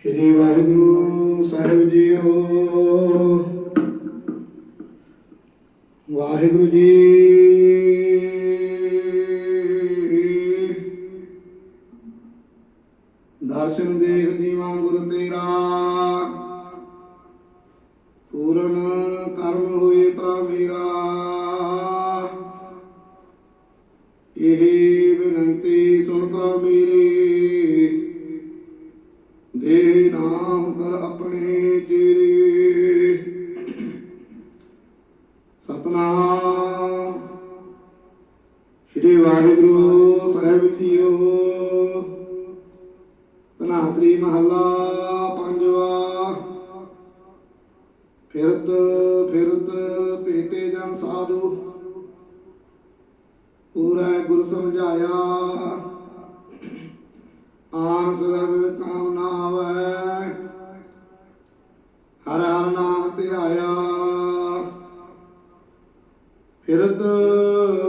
ਸ੍ਰੀ ਵਾਹਿਗੁਰੂ ਸਾਹਿਬ ਜੀਓ। ਵਾਹਿਗੁਰੂ ਜੀ। ਦਰਸ਼ਨ ਦੇਖ ਜੀਵਾਂ ਗੁਰ ਤੇਰਾ। ਪੂਰਨ ਕਰਮ ਹੋਏ ਤਾਂ ਇਹ ਨਾਮ ਕਰ ਆਪਣੇ ਚੇਰੇ। ਸਤਨਾਮ। ਸ੍ਰੀ ਵਾਹਿਗੁਰੂ ਸਾਹਿਬ ਜੀਓ। ਤਨਾ ਸ੍ਰੀ ਮਹੱਲਾ ਪੰਜਵਾ। ਫਿਰਤ ਫਿਰਤ ਪੇਟੇ ਜਨ ਸਾਧੂ। ਪੂਰਾ ਗੁਰ ਸਮਝਾਇਆ। ਆਨ ਸਗਲ ਵਿੱਚ ਨਾ ਫਿਰਤ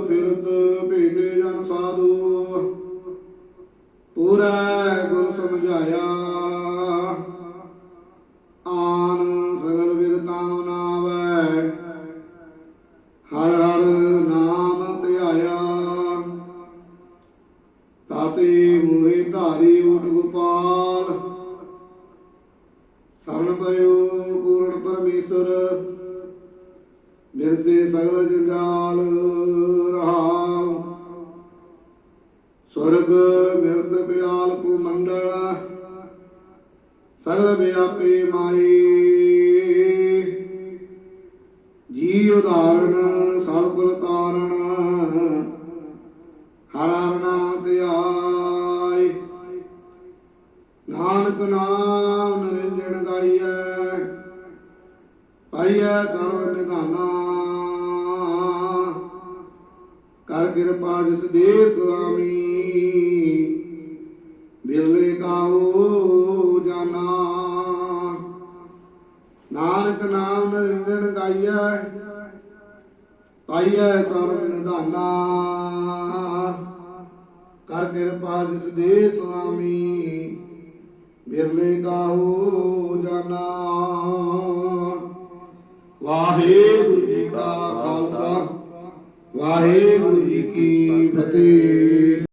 ਫਿਰਤ ਭੇਟੇ ਜਨ ਸਾਧੂ। ਪੂਰਾ ਗੁਰ ਸਮਝਾਇਆ। ਆਨ ਸਗਲ ਵਿਦ ਕਾਮ ਹਰ ਹਰ ਨਾਮ ਧਿਆਇਆ। ਤਾਤੇ ਮੂਹੇ ਧਾਰੀ ਊਟ ਗੋਪਾਲ। ਸਰਨ ਪਇਓ ਪੂਰਨ ਪਰਮੇਸ਼ਰ। ਬਿਰਸੇ ਸਗਲ ਜੰਜਾਲ ਰਹਾਉ। ਸਵਰਗ ਮਿਰਤ ਪਿਆਲ ਕੋ ਮੰਡਲ, ਸਗਲ ਵਿਆਪੀ ਮਾਈ। ਜੀ ਉਦਾਹਰਣ, ਸਭ ਕੁਲ ਤਾਰਨ ਹਰ ਹਰ ਨਾਮ ਧਿਆਇ ਨਾਨਕ ਨਾਮ ਨਿਰੰਜਨ ਗਾਈਐ, ਪਾਈਐ ਸਰਵ ਕਰ ਕਿਰਪਾ ਜਿਸ ਦੇ ਸੁਆਮੀ। ਬਿਰਲੇ ਕਾਉ ਜਾਨਾ। ਨਾਨਕ ਨਾਮ ਨਿਰੰਜਨ ਗਾਈਐ, ਪਾਈਐ ਸਰਬ ਨਿਧਾਨਾ। ਕਰ ਕਿਰਪਾ ਜਿਸ ਦੇ ਸੁਆਮੀ ਬਿਰਲੇ ਕਾਹੂ ਜਾਨਾ। ਵਾਹਿਗੁਰੂ ਵਾਹਿਗੁਰੂ ਜੀ ਕੀ ਫਤਿਹ।